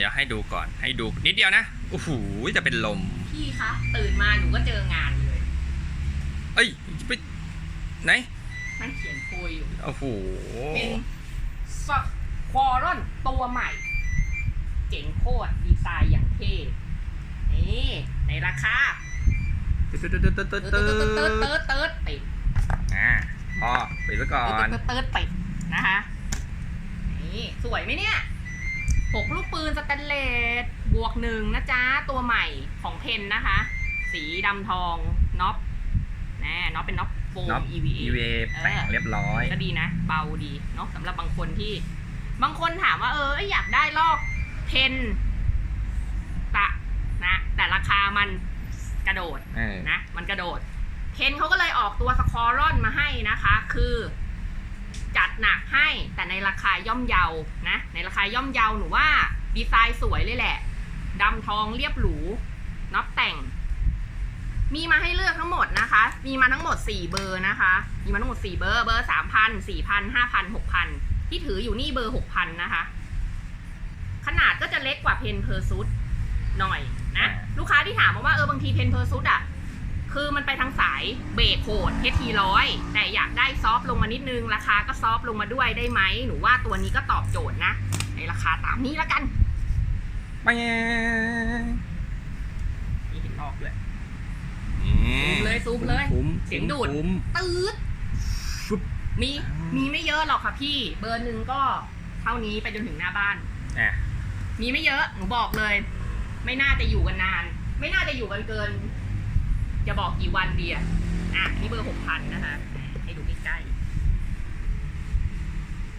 ดี๋ยวให้ดูก่อนให้ดูนิดเดียวนะโอ้โหจะเป็นลม พี่คะตื่นมาหนูก็เจองานเลย เอ้ยไปไหน มันเขียนโพยอยู่ โอ้โห เป็นสควอรอนตัวใหม่ เจ๋งโคตรดีไซน์อย่างเท่ นี่ ในราคาตึ๊ดตึ๊ดตึ๊ดตึ๊ดตึ๊ดเติตึ๊ร์ดเติร์ดดเติร์ดเติร์ดติดอ่าพอไปซะก่อนเติร์ดเติร์ดติดนะคะ นี่ สวยไหมเนี่ยหกลูก ปืนสแตนเลสบวกหนึ่งนะจ๊ะ ตัวใหม่ของเพนนะคะ สีดำทองน็อปแน่น็อปเป็นน็อปโฟน็อมป EVA EVA แต่งเรียบร้อย ก็ดีนะ เบาดีเนาะสำหรับบางคนที่ บางคนถามว่าเอออยากได้ลอกเพนตะนะ แต่ราคามันกระโดดเออ นะ มันกระโดดเพนเขาก็เลยออกตัวสคอรอนมาให้นะคะ คือ จัดหนักให้แต่ในราคาย่อมเยานะ ในราคาย่อมเยาหนูว่า ดีไซน์สวยเลยแหละดำทองเรียบหรูน็อปแต่ง มีมาให้เลือกทั้งหมดนะคะ มีมาทั้งหมด 4 เบอร์นะคะ มีมาทั้งหมด 4 เบอร์ เบอร์ 3,000 4,000 5,000 6,000 ที่ถืออยู่นี่เบอร์ 6,000 นะคะ ขนาดก็จะเล็กกว่าเพนเพอร์ซุดหน่อยนะอ่าลูกค้าที่ถามมาว่าเออบางทีเพนเพอร์ซุดอะคือมันไปทางสายเบรกโหดเทีร้อยแต่อยากได้ซอฟต์ลงมานิดนึง ราคาก็ซอฟต์ลงมาด้วยได้ไหมหนูว่าตัวนี้ก็ตอบโจทย์นะ ในราคาตามนี้แล้วกัน ไปนี่เห็นออกเลยนี่ซูมเลยซูมเลย คุ้มเสียงดูด คุ้มตืดฟุบมีมีไม่เยอะหรอกค่ะพี่ เบอร์หนึ่งก็เท่านี้ไปจนถึงหน้าบ้าน อะมีไม่เยอะ หนูบอกเลย ไม่น่าจะอยู่กันนาน ไม่น่าจะอยู่กันเกิน จะบอกกี่วันดีอะอะ นี่เบอร์หกพันนะคะ ให้ดูใกล้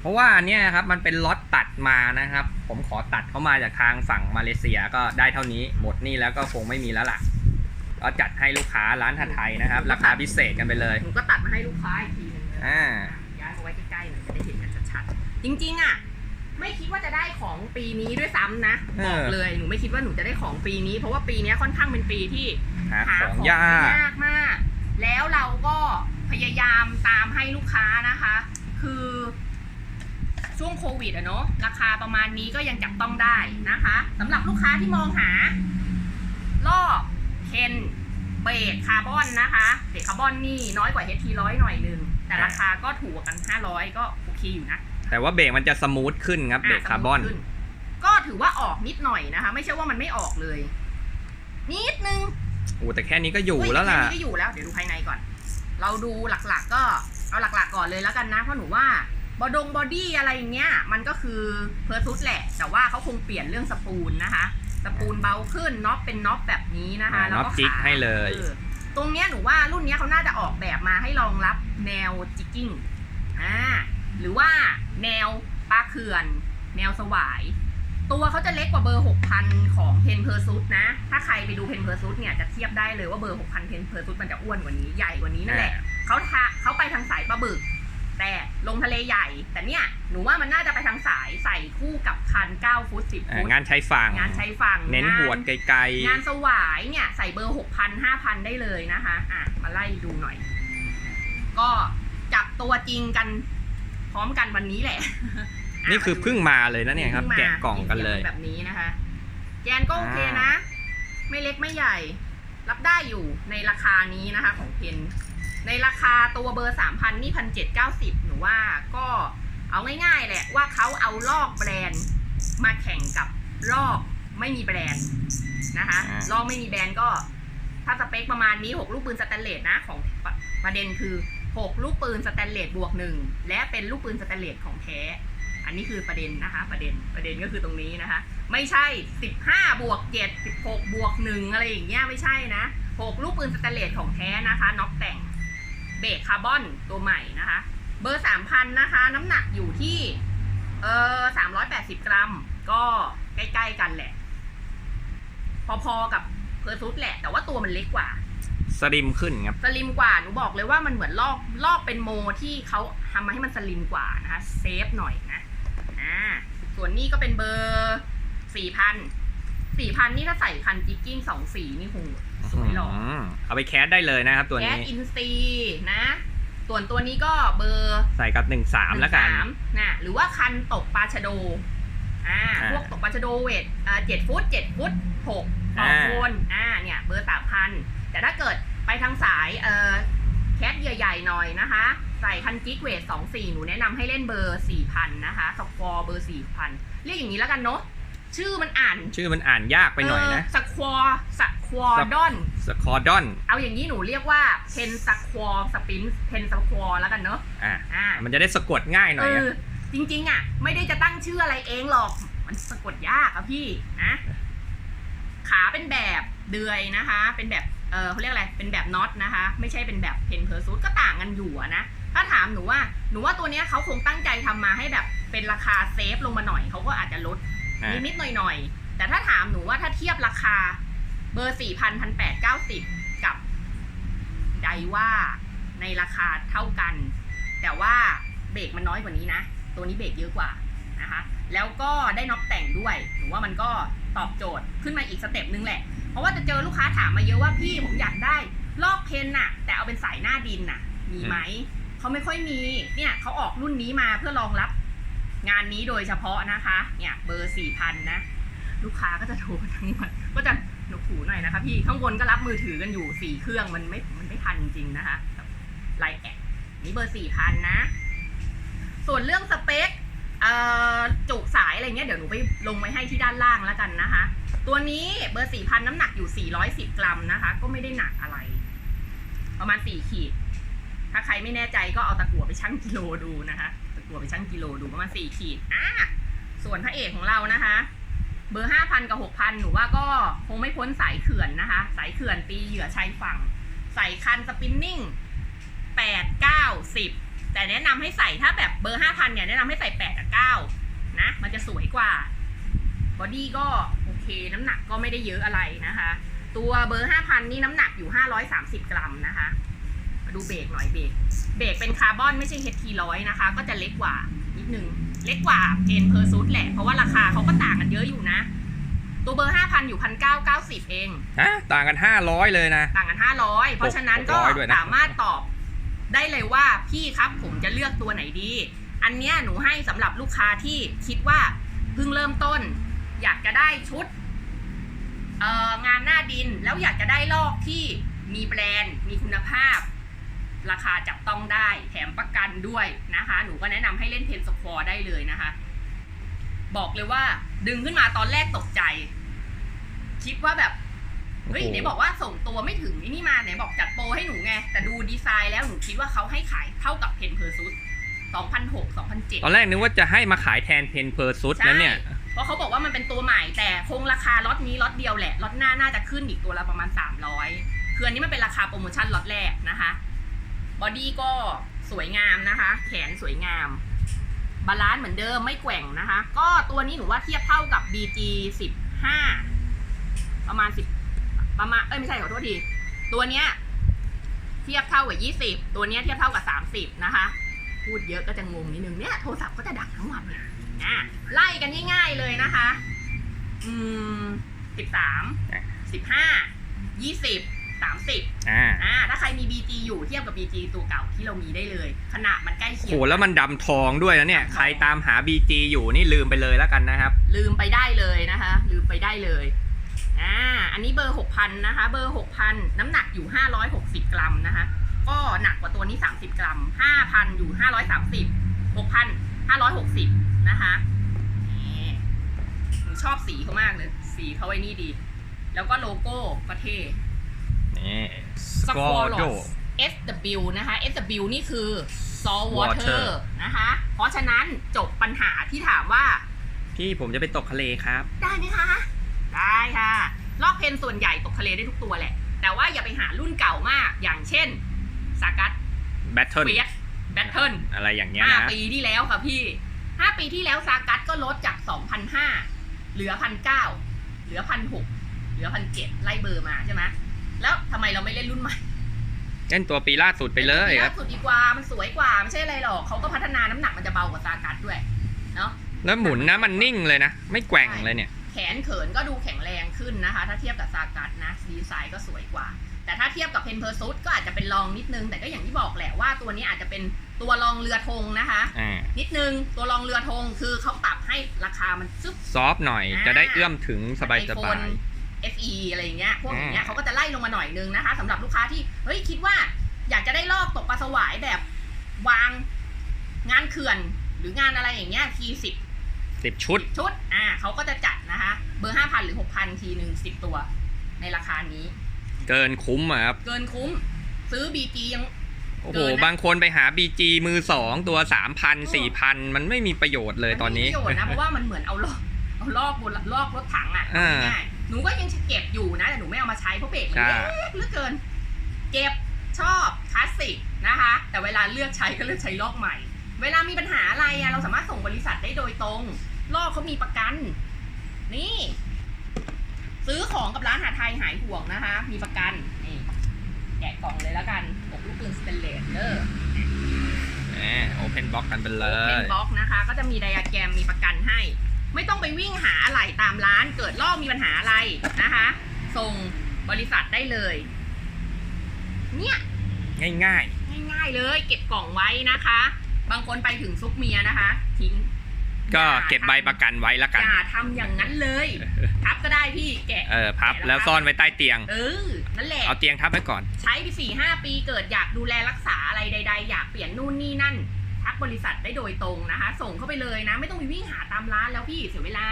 เพราะว่าอันเนี่ยครับมันเป็นล็อตตัดมานะครับ ผมขอตัดเข้ามาจากทางฝั่งมาเลเซียก็ได้เท่านี้หมดนี่แล้วก็คงไม่มีแล้วล่ะก็จัดให้ลูกค้าร้านถัดไทยนะครับ ราคาพิเศษกันไปเลยๆหนูก็ตัดมาให้ลูกค้าอีกทีหนึงเลยอ่าย้ายมาไว้ใกล้ๆหน่อยจะได้เห็นกันชัดๆจริงๆอะไม่คิดว่าจะได้ของปีนี้ด้วยซ้ำนะเออบอกเลยหนูไม่คิดว่าหนูจะได้ของปีนี้ เพราะว่าปีนี้ค่อนข้างเป็นปีที่หาหาของของยากยากมาก แล้วเราก็พยายามตามให้ลูกค้านะคะคือ ช่วงโควิดอะเนาะราคาประมาณนี้ก็ยังจับต้องได้นะคะสำหรับลูกค้าที่มองหาล่อเคนเบรกคาร์บอนนะคะเบรกคาร์บอนนี่น้อยกว่า HT ร้อยหน่อยนึง แต่ราคาก็ถูกกว่ากัน 500 ก็โอเคอยู่นะแต่ว่าเบรกมันจะสมูทขึ้นครับเบรกคาร์บอนสมูทขึ้ก็ถือว่าออกนิดหน่อยนะคะ ไม่ใช่ว่ามันไม่ออกเลย นิดนึง โอ้แต่แค่นี้ก็อยู่เฮ้แล้วล่ะค่นี้ก็อยู่แล้วเดี๋ยวดูภายในก่อน เราดูหลักๆก็เอาหลักๆก่อนเลยแล้วกันนะเพราะหนูว่า บอดงบอดี้อะไรอย่างเงี้ย มันก็คือเพอร์ซุดแหละ แต่ว่าเขาคงเปลี่ยนเรื่องสปูลนะคะ สปูลเบาขึ้นน็อปเป็นน็อปแบบนี้นะคะอ่าแล้วน็ก็อปจิ๊กขาให้เลยออตรงเนี้ยหนูว่ารุ่นเนี้ยเขาน่าจะออกแบบมาให้รองรับแนวจิกกิ้งอ่าหรือว่าแนวปลาเขื่อน แนวสวาย ตัวเขาจะเล็กกว่าเบอร์ 6,000 ของเพนเพอร์ซุดนะ ถ้าใครไปดูเพนเพอร์ซุดเนี่ยจะเทียบได้เลยว่าเบอร์ 6,000เพนเพอร์ซุดมันจะอ้วนกว่านี้ใหญ่กว่านี้นั่นแหละเขาทาเขาไปทางสายปลาบึก แต่ลงทะเลใหญ่ แต่เนี่ย หนูว่ามันน่าจะไปทางสายใส่คู่กับคัน 9 ฟุต 10อ่าฟุต งานใช้ฝั่งงานใช้ฝั่งเน้นงาหวดไกลงานสวายเนี่ย ใส่เบอร์ 6,000 5,000 ได้เลยนะคะ อะ มาไล่ดูหน่อย ก็จับตัวจริงกันพร้อมกันวันนี้แหละๆนี่คือเพิ่งมาเลยนะเนี่ยครับพิ่งมาแกะกล่องกันเลยแบบนี้นะคะ แกนก็โอเคนะ ไม่เล็กไม่ใหญ่ รับได้อยู่ในราคานี้นะคะ ของเพน ในราคาตัวเบอร์สามพันนี่พันเจ็ดเก้าสิบหนูว่าก็เอาง่ายๆแหละว่าเขาเอาลอกแบรนด์มาแข่งกับลอกไม่มีแบรนด์นะคะอ่า ลอกไม่มีแบรนด์ก็ ถ้าสเปคประมาณนี้หกลูกปืนสแตนเลสนะของประประเด็นคือหกลูกปืนสแตนเลสบวกหนึ่งและเป็นลูกปืนสแตนเลสของแท้ อันนี้คือประเด็นนะคะ ประเด็นประเด็นก็คือตรงนี้นะคะ ไม่ใช่ 15 บวก 7 16 บวก 1 อะไรอย่างเงี้ยไม่ใช่นะ 6 ลูกปืนสแตนเลสของแท้นะคะน็อกแต่ง เบรกคาร์บอนตัวใหม่นะคะ เบอร์3,000นะคะ น้ำหนักอยู่ที่เออ380กรัม ก็ใกล้ ๆ กันแหละ พอๆกับเพอร์ซุสแหละ แต่ว่าตัวมันเล็กกว่า สลิมขึ้นครับ สลิมกว่า หนูบอกเลยว่ามันเหมือนลอกลอกเป็นโมที่เขาทำมาให้มันสลิมกว่านะคะ เซฟหน่อยนะอ่าส่วนนี้ก็เป็นเบอร์สี่พันสี่พันนี่ถ้าใส่คันจิกกิ้งสองสีนี่คง สวยหรอกอืมเอาไปแคสได้เลยนะครับตัวแก๊นี้สอินซีนะ ส่วนตัวนี้ก็เบอร์ ใส่กับหนึ่งสามแล้วกัน 13นะหรือว่าคันตกปลาชะโด อ่า อ่าพวกตกปลาชะโดเวทอ่าเจ็ดฟุตเจ็ดฟุตหกต่ออ่าคนอ่า เนี่ย เบอร์สามพัน แต่ถ้าเกิดไปทางสาย เอ่อ แคทใหญ่ๆหน่อยนะคะ ใส่พันกิกเวทสองสี่หนูแนะนำให้เล่นเบอร์สี่พันนะคะสควอเบอร์สี่พัน เรียกอย่างนี้แล้วกันเนาะ ชื่อมันอ่านชื่อมันอ่านยากไปหน่อยนะสควอสควอดอนสคอร์ดอน เอาอย่างนี้หนูเรียกว่าเพนสควอสปินเพนสควอแล้วกันเนาะอะอ่ามันจะได้สะกดง่ายหน่เออยอะอจริง ๆ อะ ไม่ได้จะตั้งชื่ออะไรเองหรอก มันสะกดยากอะพี่นะขาเป็นแบบเดือยนะคะ เป็นแบบเออเขาเรียกอะไร เป็นแบบน็อตนะคะ ไม่ใช่เป็นแบบเพนเพอร์ซูก็ต่างกันอยู่อะนะ ถ้าถามหนูว่า หนูว่าตัวเนี้ยเขาคงตั้งใจทำมาให้แบบเป็นราคาเซฟลงมาหน่อย เขาก็อาจจะลด อะนิดๆหน่อยๆแต่ถ้าถามหนูว่าถ้าเทียบราคา เบอร์สี่พันพันแปดเก้าสิบกับไดว่าในราคาเท่ากัน แต่ว่าเบรกมันน้อยกว่านี้นะ ตัวนี้เบรกเยอะกว่านะคะ แล้วก็ได้น็อกแต่งด้วยหนูว่ามันก็ตอบโจทย์ขึ้นมาอีกสเต็ปนึงแหละ เพราะว่าจะเจอลูกค้าถามมาเยอะว่าพี่ผมอยากได้ลอกเพนน่ะ แต่เอาเป็นสายหน้าดินน่ะ มีไหมเขาไม่ค่อยมีเนี่ยเขาออกรุ่นนี้มาเพื่อรองรับ งานนี้โดยเฉพาะนะคะ เนี่ยเบอร์สี่พันนะ ลูกค้าก็จะโทรทั้งวัน ก็จะหนกหูหน่อยนะคะพี่ ข้างบนก็รับมือถือกันอยู่สี่เครื่องมันไม่ มันไม่ทันจริงๆนะคะไลน์แอดนี่เบอร์สี่พันนะ ส่วนเรื่องสเปคเอ่อจุสายอะไรเงี้ยเดี๋ยวหนูไปลงไว้ให้ที่ด้านล่างแล้วกันนะคะ ตัวนี้เบอร์สี่พันน้ำหนักอยู่ 410 กรัมนะคะ ก็ไม่ได้หนักอะไร ประมาณ 4 ขีด ถ้าใครไม่แน่ใจก็เอาตะกั่วไปชั่งกิโลดูนะคะ ตัวไปชั่งกิโลดูประมาณ4ขีดอะส่วนพระเอกของเรานะคะ เบอร์5,000กับ6,000หนูว่าก็คงไม่พ้นสายเขื่อนนะคะ สายเขื่อนตีเหยื่อชายฝั่ง ใส่คันสปินนิ่ง8 9 10แต่แนะนำให้ใส่ถ้าแบบเบอร์5,000เนี่ยแนะนำให้ใส่8กับ9นะ มันจะสวยกว่าบอดี้ก็โอเคน้ำหนักก็ไม่ได้เยอะอะไรนะคะ ตัวเบอร์5,000นี่น้ำหนักอยู่530กรัมนะคะ ดูเบรกหน่อยเบรกเบรกเป็นคาร์บอนไม่ใช่ HT ร้อยนะคะ ก็จะเล็กกว่านิดนึงเล็กกว่าเพนเพอร์ซูดแหละ เพราะว่าราคาเขาก็ต่างกันเยอะอยู่นะ ตัวเบอร์ 5,000 อยู่ 1,990 เองฮะต่างกัน 500 เลยนะ ต่างกัน 500 เพราะฉะนั้นก็600ด้วยนะสามารถตอบได้เลยว่าพี่ครับผมจะเลือกตัวไหนดี อันเนี้ยหนูให้สำหรับลูกค้าที่คิดว่าเพิ่งเริ่มต้น อยากจะได้ชุดเอ่องานหน้าดินแล้วอยากจะได้ลอกที่มีแบรนด์มีคุณภาพ ราคาจับต้องได้ แถมประกันด้วยนะคะ หนูก็แนะนำให้เล่นเพนสควอได้เลยนะคะ บอกเลยว่าดึงขึ้นมาตอนแรกตกใจ คิดว่าแบบ เฮ้ยโอ้โหไหนบอกว่าส่งตัวไม่ถึงไอ้นี่มาไหนบอกจัดโปรให้หนูไง แต่ดูดีไซน์แล้วหนูคิดว่าเขาให้ขายเท่ากับเพนเพอร์ซุส2006 2007 ตอนแรกนึกว่าจะให้มาขายแทนเพนเพอร์ซุดนะเนี่ยเพราะเขาบอกว่ามันเป็นตัวใหม่แต่คงราคาล็อตนี้ล็อตเดียวแหละล็อตหน้าน่าจะขึ้นอีกตัวละประมาณ 300คืออันนี้มันเป็นราคาโปรโมชั่นล็อตแรกนะคะ บอดี้ก็สวยงามนะคะ แขนสวยงาม บาลานซ์เหมือนเดิมไม่แกว่งนะคะ ก็ตัวนี้หนูว่าเทียบเท่ากับ BG 15 ประมาณ 10 ประมาณ เอ้ยไม่ใช่ขอโทษที ตัวเนี้ยเทียบเท่ากับ 20 ตัวเนี้ยเทียบเท่ากับ 30 นะคะ พูดเยอะก็จะงงนิดนึงเนี่ยโทรศัพท์ก็จะดังทั้งวันเนี่ยอะไล่กันง่ายๆเลยนะคะ อืมสิบสามสิบห้ายี่สิบสามสิบอ่าอ่าถ้าใครมี BG อยู่เทียบกับ BG ตัวเก่าที่เรามีได้เลย ขนาดมันใกล้เคียโหงแล้วมันดำทองด้วยนะเนี่ยดำทองใครตามหา BG อยู่นี่ลืมไปเลยแล้วกันนะครับ ลืมไปได้เลยนะคะ ลืมไปได้เลยอ่าอันนี้เบอร์ 6,000 นะคะ เบอร์ 6,000 น้ำหนักอยู่ 560 กรัมนะคะ ก็หนักกว่าตัวนี้ 30 กรัม 5,000 อยู่ 530 6,000 560 นะคะนี่หนูชอบสีเขามากเลย สีเขาไอ้นี่ดี แล้วก็โลโก้ก็เท่ นี่สควอล Squadro SW นะคะ SW นี่คือ salt Water water นะคะ เพราะฉะนั้นจบปัญหาที่ถามว่า พี่ผมจะไปตกทะเลครับ ได้ไหมคะ ได้ค่ะ ลอกเพนส่วนใหญ่ตกทะเลได้ทุกตัวแหละ แต่ว่าอย่าไปหารุ่นเก่ามาก อย่างเช่น สากัตแบทเทิลเฟียสแบทเทิลอะไรอย่างเงี้ยห้านะ ปีที่แล้วค่ะพี่ห้าปีที่แล้วซากัตก็ลดจากสองพันห้าเหลือพันเก้าเหลือพันหกเหลือพันเจ็ดไล่เบอร์มาใช่ไหม แล้วทำไมเราไม่เล่นรุ่นใหม่ เล่นตัวปีล่าสุดไปเลยคล่ารับสุดดีกว่ามันสวยกว่าไม่ใช่อะไรหรอกเขาก็พัฒนาน้ำหนักมันจะเบากว่าซากัตด้วยเนาะแล้วหมุนนะมันนิ่งเลยนะ ไม่แกว่งเลยเนี่ย แขนเขินก็ดูแข็งแรงขึ้นนะคะ ถ้าเทียบกับซากัสนะดีไซน์ก็สวยกว่า แต่แต่ถ้าเทียบกับเพนเพอร์ซุดก็อาจจะเป็นรองนิดนึง แต่ก็อย่างที่บอกแหละว่าตัวนี้อาจจะเป็นตัวรองเรือธงนะคะอ่านิดนึงตัวรองเรือธงคือเขาปรับให้ราคามันซึบซอฟต์หน่อยอ่าจะได้เอื้อมถึงสบายสบาย iPhone FE อะไรอย่างเงี้ยพวกอย่างเงี้ยอ่าเขาก็จะไล่ลงมาหน่อยนึงนะคะสำหรับลูกค้าที่เฮ้ยคิดว่าอยากจะได้ลอกตกปลาสวายแบบวางงานเขื่อนหรืองานอะไรอย่างเงี้ยทีสิบสิบชุด ชุด อ่าเขาก็จะจัดนะคะ เบอร์ห้าพันหรือหกพันทีหนึ่งสิบตัว ในราคานี้ เกินคุ้มอะครับ เกินคุ้ม ซื้อ BG ยัง โอ้เกิโหนนะ บางคนไปหา BG มือสองตัวสามพันสี่พันมันไม่มีประโยชน์เลยตอนนี้ มัไม่มีประโยชน์นะ เพราะว่ามันเหมือนเอาลอกเอา ลอกบนลอกรถถังอะอ่าง่ายๆหนูก็ยังเก็บอยู่นะแต่หนูไม่เอามาใช้เพราะเบรกมันใช่เล็กเหลือเกิน เก็บชอบคลาสสิกนะคะ แต่เวลาเลือกใช้ก็เลือกใช้ลอกใหม่ เวลามีปัญหาอะไรอะเราสามารถส่งบริษัทได้โดยตรง ลอกเขามีประกัน นี่ ซื้อของกับร้านอาหารไทยหายห่วงนะคะ มีประกันนี่แกะกล่องเลยแล้วกันอกลูกปืนสเตนเลสเด้อ โอเพนบ็อกกันไปเลเป็ยนบล็อกนะคะ ก็จะมีไดอะแกรมมีประกันให้ ไม่ต้องไปวิ่งหาอะไรตามร้าน เกิดลอกมีปัญหาอะไรนะคะ ส่งบริษัทได้เลย เนี่ย ง่ายง่ายๆเลย เก็บกล่องไว้นะคะ บางคนไปถึงซุกเมียนะคะ ทิ้งๆ ก็เก็บใบประกันไว้ละกัน อย่าทำอย่างนั้นเลยทับก็ได้พี่แกะ เออพับแล้วซ่อนไว้ใต้เตียง เออ นั่นแหละ เอาเตียงทับไว้ก่อน ใช้ไปสี่ห้าปีเกิดอยากดูแลรักษาอะไรใด ๆ อยากเปลี่ยนนู่นนี่นั่น ทักบริษัทได้โดยตรงนะคะ ส่งเข้าไปเลยนะ ไม่ต้องไปวิ่งหาตามร้านแล้วพี่เสียเวลา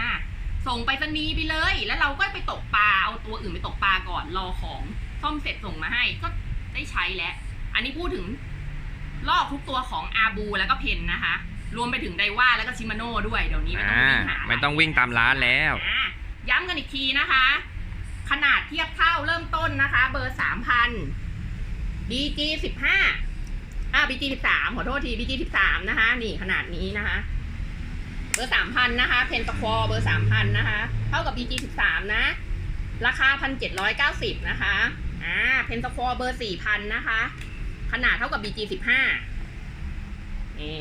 ส่งไปสนีย์ไปเลย แล้วเราก็ไปตกปลาเอาตัวอื่นไปตกปลาก่อนรอของซ่อมเสร็จส่งมาให้ก็ได้ใช้แล้ว อันนี้พูดถึงลอกทุกตัวของอาบูแล้วก็เพนนะคะ รวมไปถึงไดว่าแล้วก็ชิมาโน่ด้วยเดี๋ยวนี้ไม่ต้องอ่าวิ่งหาไม่ต้องวิ่งตามร้านแล้ว อะย้ำกันอีกทีนะคะ ขนาดเทียบเท่าเริ่มต้นนะคะ เบอร์สามพัน BG สิบห้า อ่า BG สิบสามขอโทษที BG สิบสามนะคะ นี่ขนาดนี้นะคะ เบอร์สามพันนะคะ เพนตะควอเบอร์สามพันนะคะ เท่ากับ BG สิบสามนะ ราคาพันเจ็ดร้อยเก้าสิบนะคะ อ่า เพนตะควอเบอร์สี่พันนะคะ ขนาดเท่ากับ BG สิบห้านี่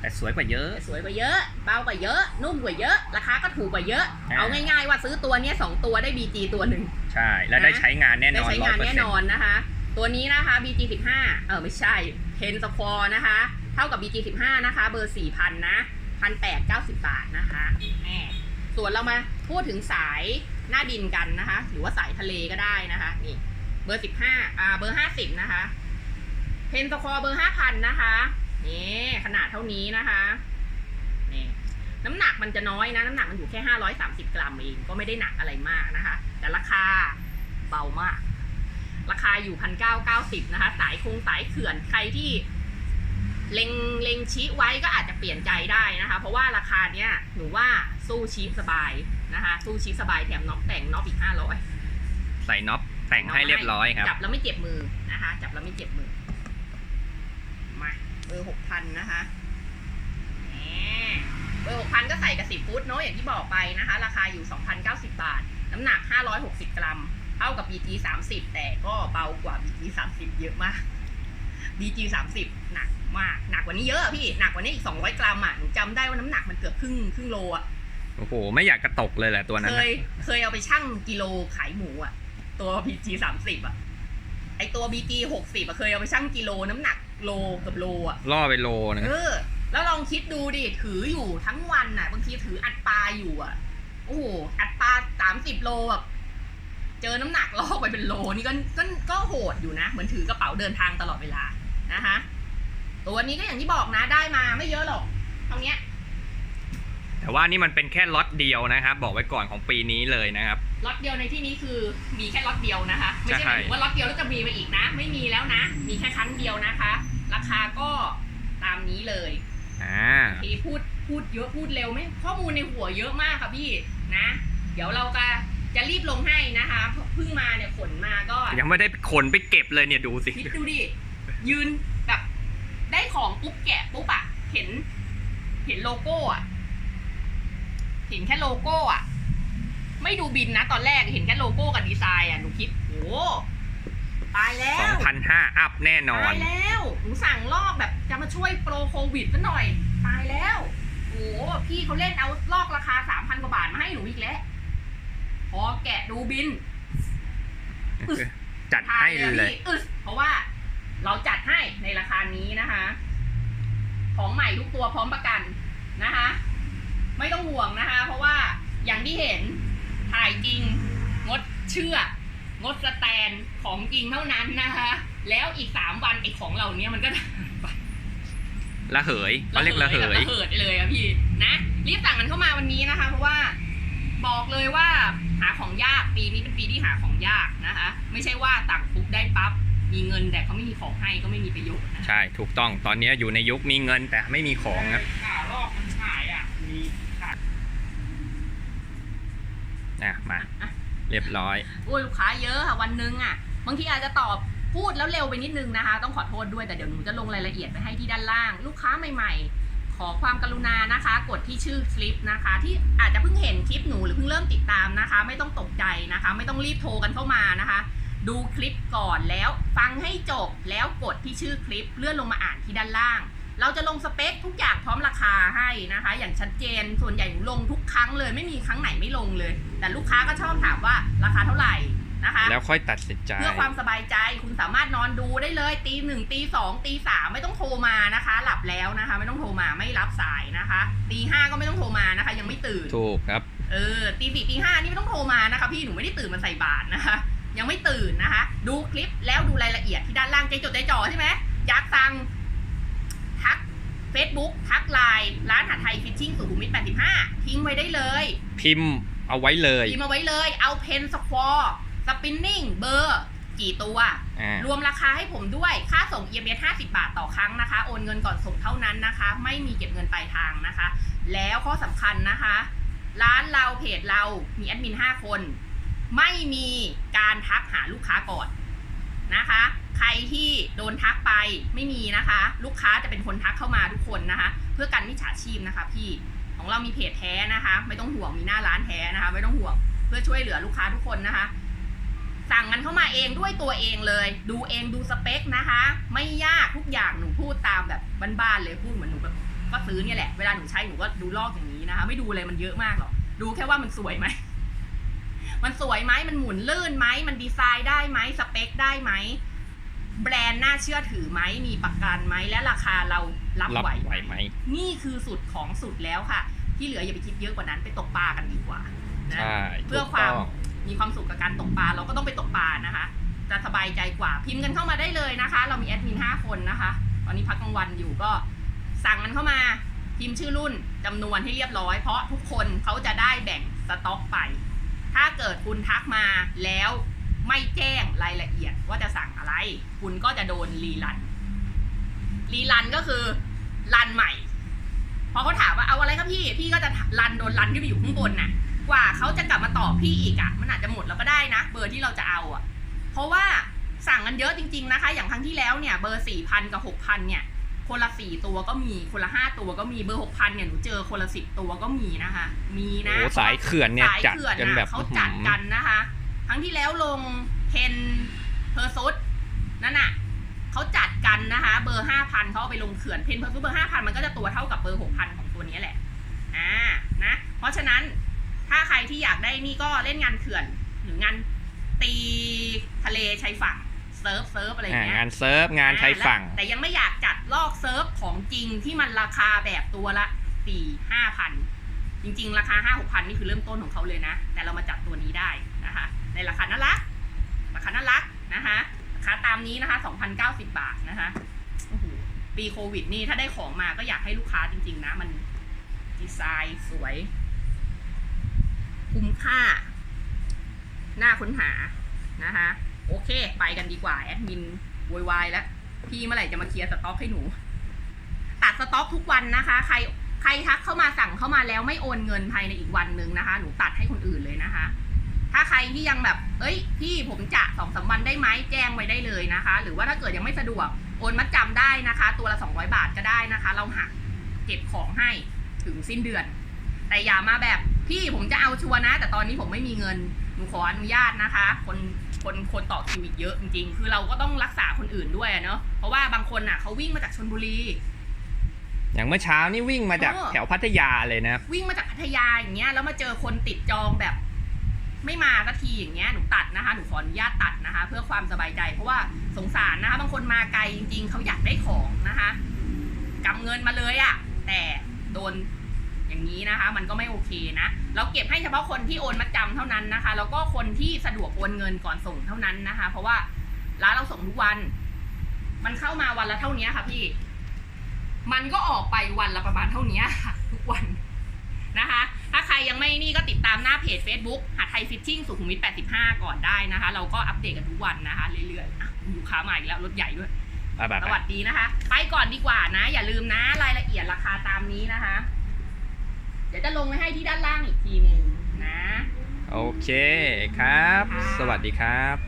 แต่สวยกว่าเยอะ สวยกว่าเยอะ เบากว่าเยอะ นุ่มกว่าเยอะ ราคาก็ถูกกว่าเยอะอ่าเอาง่ายๆว่าซื้อตัวเนี้ยสองตัวได้ BG ตัวหนึ่ง ใช่ แล้วได้ใช้งานแน่นได้อนใช้งาน100%แน่นอนนะคะ ตัวนี้นะคะ BG 15เออไม่ใช่ เพนสควอนะคะ เท่ากับ BG 15 นะคะ เบอร์4,000นะ1,890 บาทนะคะแหมส่วนเรามาพูดถึงสายหน้าดินกันนะคะ หรือว่าสายทะเลก็ได้นะคะนี่เบอร์ 15อ่าเบอร์ 50 นะคะ เพนสควอเบอร์ 5,000 นะคะนี่ขนาดเท่านี้นะคะนี่น้ำหนักมันจะน้อยนะ น้ำหนักมันอยู่แค่ 530 กรัมเอง ก็ไม่ได้หนักอะไรมากนะคะ แต่ราคาเบามาก ราคาอยู่พันเก้าเก้าสิบนะคะ สายคงสายเขื่อนใครที่เล็งเล็งชี้ไว้ก็อาจจะเปลี่ยนใจได้นะคะ เพราะว่าราคาเนี้ยหนูว่าสู้ชีพสบายนะคะ สู้ชีพสบายแถมน็อกแต่งน็อกอีกห้าร้อยใส่น็อปแต่งให้เรียบร้อยครับ จับแล้วไม่เจ็บมือนะคะ จับแล้วไม่เจ็บมือ มาเบอร์หกพันนะคะแหมเบอร์หกพันก็ใส่กับสิบฟุตเนาะอย่างที่บอกไปนะคะ ราคาอยู่สองพันเก้าสิบาท น้ำหนักห้าร้อยหกสิบกรัม เท่ากับ BG สามสิบแต่ก็เบากว่า BG สามสิบเยอะมาก BG สามสิบหนักมาก หนักกว่านี้เยอะอะพี่ หนักกว่านี้อีกสองร้อยกรัมอะ หนูจำได้ว่าน้ำหนักมันเกือบครึ่งครึ่งโลอะ โอ้โห ไม่อยากกระตกเลยแหละตัวนั้นเคน่ะยเคยเอาไปชั่งกิโลขายหมูอะ ตัว BG สามสิบอะ ไอตัว BG หกสิบอะเคยเอาไปชั่งกิโลน้ำหนักโลกับโลอะ ล่อไปโลนึงเออ แล้วลองคิดดูดิ ถืออยู่ทั้งวันน่ะ บางทีถืออัดปลาอยู่อะ โอ้โห อัดปลาสามสิบโลแบบ เจอน้ำหนักลอกไปเป็นโลนี่ก็ก็ก็โหดอยู่นะ เหมือนถือกระเป๋าเดินทางตลอดเวลานะคะตัวนี้ก็อย่างที่บอกนะได้มาไม่เยอะหรอกเท่าเนี้ยแต่ว่านี่มันเป็นแค่ล็อตเดียวนะครับ บอกไว้ก่อนของปีนี้เลยนะครับล็อตเดียวในที่นี้คือมีแค่ล็อตเดียวนะคะ ไม่ใช่หมายถึงว่าล็อตเดียวแล้วจะมีมาอีกนะ ไม่มีแล้วนะ มีแค่ครั้งเดียวนะคะ ราคาก็ตามนี้เลยอ่าพี่พูดพูดเยอะพูดเร็วไม่ข้อมูลในหัวเยอะมากค่ะพี่นะ เดี๋ยวเราจะ จะรีบลงให้นะคะเพิ่งมาเนี่ยขนมาก็ยังไม่ได้ขนไปเก็บเลยเนี่ยดูสิคิดดูดิยืนแบบได้ของปุ๊บแกะปุ๊บอะเห็น เห็นโลโก้อะเห็นแค่โลโก้อะไม่ดูบินนะ ตอนแรกเห็นแค่โลโก้กับดีไซน์อะหนูคิดโอ้ตายแล้ว2,500อัพแน่นอนตายแล้วหนูสั่งลอกแบบจะมาช่วยโปรโควิดซะหน่อย ตายแล้วโอ้พี่เขาเล่นเอาลอกราคาสามพันกว่าบาทมาให้หนูอีกแล้วพอ แกะดูบินจัดให้ทายเลยพี่อึดเพราะว่าเราจัดให้ในราคานี้นะคะ ของใหม่ทุกตัวพร้อมประกันนะคะ ไม่ต้องห่วงนะคะ เพราะว่าอย่างที่เห็นถ่ายจริง งดเชื่อกงดสแตนของจริงเท่านั้นนะคะ แล้วอีกสามวันไอ้ของเหล่านี้มันก็ละเหยเขาเรียกละเหยระเหิดเลยอะพี่นะรีบสั่งกันเข้ามาวันนี้นะคะ เพราะว่า บอกเลยว่าหาของยากปีนี้เป็นปีที่หาของยากนะคะ ไม่ใช่ว่าสั่งปุ๊บได้ปั๊บมีเงินแต่เขาไม่มีของให้ก็ไม่มีประโยชน์นะคะใช่ถูกต้องตอนนี้อยู่ในยุคมีเงินแต่ไม่มีของครับข่าวลอกมันหายอะมีข่าวนะมาเรียบร้อยโอ้ยลูกค้าเยอะค่ะวันหนึงอะบางทีอาจจะตอบพูดแล้วเร็วไปนิดนึงนะคะ ต้องขอโทษด้วยแต่เดี๋ยวหนูจะลงรายละเอียดไปให้ที่ด้านล่าง ลูกค้าใหม่ๆ ขอความกรุณานะคะ กดที่ชื่อคลิปนะคะ ที่อาจจะเพิ่งเห็นคลิปหนูหรือเพิ่งเริ่มติดตามนะคะ ไม่ต้องตกใจนะคะ ไม่ต้องรีบโทรกันเข้ามานะคะ ดูคลิปก่อนแล้วฟังให้จบแล้วกดที่ชื่อคลิปเลื่อนลงมาอ่านที่ด้านล่าง เราจะลงสเปคทุกอย่างพร้อมราคาให้นะคะ อย่างชัดเจนส่วนใหญ่หนูลงทุกครั้งเลย ไม่มีครั้งไหนไม่ลงเลย แต่ลูกค้าก็ชอบถามว่าราคาเท่าไหร่ คะแล้วค่อยตัดสินใจ เพื่อความสบายใจคุณสามารถนอนดูได้เลยตีหนึ่งตีสองตีสามไม่ต้องโทรมานะคะ หลับแล้วนะคะ ไม่ต้องโทรมาไม่รับสายนะคะตีห้าก็ไม่ต้องโทรมานะคะ ยังไม่ตื่นถูกครับเออตีสี่ตีห้านี่ไม่ต้องโทรมานะคะ พี่หนูไม่ได้ตื่นมาใส่บาตรนะคะ ยังไม่ตื่นนะคะ ดูคลิปแล้วดูรายละเอียดที่ด้านล่างใจจดใจจ่อใช่ไหมอยากสั่งทัก Facebook ทักไลน์ร้านหาไทยฟิชชิ่งสุขุมวิท85 ทิ้งไว้ได้เลย พิมพ์เอาไว้เลย พิมพ์มาไว้เลย เอาเพนสควอร์ สปินนิ่งเบอร์กี่ตัว อ่ารวมราคาให้ผมด้วย ค่าส่ง EMS 50 บาทต่อครั้งนะคะ โอนเงินก่อนส่งเท่านั้นนะคะ ไม่มีเก็บเงินปลายทางนะคะ แล้วข้อสำคัญนะคะ ร้านเราเพจเรามีแอดมิน 5 คน ไม่มีการทักหาลูกค้าก่อนนะคะ ใครที่โดนทักไปไม่มีนะคะ ลูกค้าจะเป็นคนทักเข้ามาทุกคนนะคะ เพื่อกันมิจฉาชีพนะคะ พี่ของเรามีเพจแท้นะคะ ไม่ต้องห่วงมีหน้าร้านแท้นะคะ ไม่ต้องห่วงเพื่อช่วยเหลือลูกค้าทุกคนนะคะ สั่งกันเข้ามาเองด้วยตัวเองเลย ดูเองดูสเปคนะคะ ไม่ยากทุกอย่างหนูพูดตามแบบบ้านๆเลยพูดเหมือนหนูแบบก็ซื้อเนี่ยแหละเวลาหนูใช้หนูก็ดูลอกอย่างนี้นะคะ ไม่ดูเลยมันเยอะมากหรอกดูแค่ว่ามันสวยไหมมันสวยไหมมันหมุนลื่นไหมมันดีไซน์ได้ไหมสเปคได้ไหมแบรนด์น่าเชื่อถือไหมมีประกันไหมและราคาเรารับรับไหวไหวไหมนี่คือสุดของสุดแล้วค่ะ ที่เหลืออย่าไปคิดเยอะกว่านั้นไปตกปลากันดีกว่านะใช่เพื่อถูกความต้อง มีความสุขกับการตกปลาเราก็ต้องไปตกปลานะคะ จะสบายใจกว่าพิมพ์กันเข้ามาได้เลยนะคะ เรามีแอดมิน5 คนนะคะ ตอนนี้พักกลางวันอยู่ก็สั่งกันเข้ามาพิมพ์ชื่อรุ่นจำนวนให้เรียบร้อย เพราะทุกคนเขาจะได้แบ่งสต็อกไป ถ้าเกิดคุณทักมาแล้วไม่แจ้งรายละเอียดว่าจะสั่งอะไร คุณก็จะโดนรีรัน รีรันก็คือรันใหม่ พอเขาถามว่าเอาอะไรครับพี่ พี่ก็จะรันโดนรันที่ไปอยู่ข้างบนน่ะ กว่าเขาจะกลับมาตอบพี่อีกอะมันอาจจะหมดแล้วก็ได้นะ เบอร์ที่เราจะเอาอะเพราะว่าสั่งกันเยอะจริง ๆนะคะ อย่างครั้งที่แล้วเนี่ยเบอร์สี่พันกับหกพันเนี่ย คนละสี่ตัวก็มีคนละห้าตัวก็มีเบอร์หกพันเนี่ยหนูเจอคนละสิบตัวก็มีนะคะ มีนะโอ้สายเขื่อนเนี่ยสายจัดเขื่อนกันแบบน่ะเขาจัดกันนะคะ ครั้งที่แล้วลงเพนเพอร์ซุดนั่นน่ะเขาจัดกันนะคะ เบอร์ห้าพันเขาเอาไปลงเขื่อนเพนเพอร์ซุดเบอร์ห้าพันมันก็จะตัวเท่ากับเบอร์หกพันของตัวนี้แหละอ่านะ เพราะฉะนั้น ถ้าใครที่อยากได้นี่ก็เล่นงานเขื่อน หรืองานตีทะเลชายฝั่งเซิร์ฟเซิร์ฟอะไรอย่างอ่าเงี้ยงานเซิร์ฟงานชายฝั่ง แต่ยังไม่อยากจัดลอกเซิร์ฟของจริงที่มันราคาแบบตัวละสี่ห้าพันจริง ๆ ราคาห้าหกพันนี่คือเริ่มต้นของเขาเลยนะ แต่เรามาจัดตัวนี้ได้นะคะ ในราคาน่ารักราคาน่ารักนะคะราคาตามนี้นะคะสองพันเก้าสิบบาทนะคะโอ้โหปีโควิดนี่ถ้าได้ของมาก็อยากให้ลูกค้าจริง ๆ นะมันดีไซน์สวย คุ้มค่า หน่าค้นหานะคะ โอเค ไปกันดีกว่า แอดมินโวยวายแล้ว พี่เมื่อไหร่จะมาเคลียร์สต็อกให้หนู ตัดสต็อกทุกวันนะคะ ใครใครทักเข้ามาสั่งเข้ามาแล้วไม่โอนเงินภายในอีกวันหนึ่งนะคะ หนูตัดให้คนอื่นเลยนะคะ ถ้าใครที่ยังแบบ เอ้ย พี่ผมจะสองสามวันได้ไหมแจ้งไว้ได้เลยนะคะ หรือว่าถ้าเกิดยังไม่สะดวกโอนมัดจำได้นะคะ ตัวละ 200 บาทก็ได้นะคะ เราหักเก็บของให้ถึงสิ้นเดือน แต่อย่ามาแบบ พี่ผมจะเอาชัวร์นะ แต่ตอนนี้ผมไม่มีเงินหนูขออนุญาตนะคะ คนคนคนต่อคิวอีกเยอะจริงๆ คือเราก็ต้องรักษาคนอื่นด้วยอะเนาะเพราะว่าบางคนอะเขาวิ่งมาจากชนบุรี อย่างเมื่อเช้านี่วิ่งมาจากเออ แถวพัทยาเลยนะครับวิ่งมาจากพัทยาอย่างเงี้ยแล้วมาเจอคนติดจองแบบ ไม่มาสักทีอย่างเงี้ยหนูตัดนะคะหนูขออนุญาตตัดนะคะ เพื่อความสบายใจ เพราะว่าสงสารนะคะ บางคนมาไกลจริง ๆเขาอยากได้ของนะคะกำเงินมาเลยอะแต่โดน อย่างนี้นะคะ มันก็ไม่โอเคนะ เราเก็บให้เฉพาะคนที่โอนมาจำเท่านั้นนะคะ แล้วก็คนที่สะดวกโอนเงินก่อนส่งเท่านั้นนะคะ เพราะว่าร้านเราส่งทุกวัน มันเข้ามาวันละเท่านี้ค่ะพี่ มันก็ออกไปวันละประมาณเท่านี้ค่ะ ทุกวันนะคะ ถ้าใครยังไม่นี่ก็ติดตามหน้าเพจ Facebook หาไทยฟิตติ้งสุขุมวิท85 ก่อนได้นะคะ เราก็อัปเดตกันทุกวันนะคะ เรื่อยๆอะลูกค้ามาอีกแล้วรถใหญ่ด้วยไปไปสไปวัสดีนะคะ ไปก่อนดีกว่านะ อย่าลืมนะรายละเอียดราคาตามนี้นะคะ เดี๋ยวจะลงไว้ให้ที่ด้านล่างอีกทีหนึ่งนะ โอเคครับค่ะสวัสดีครับ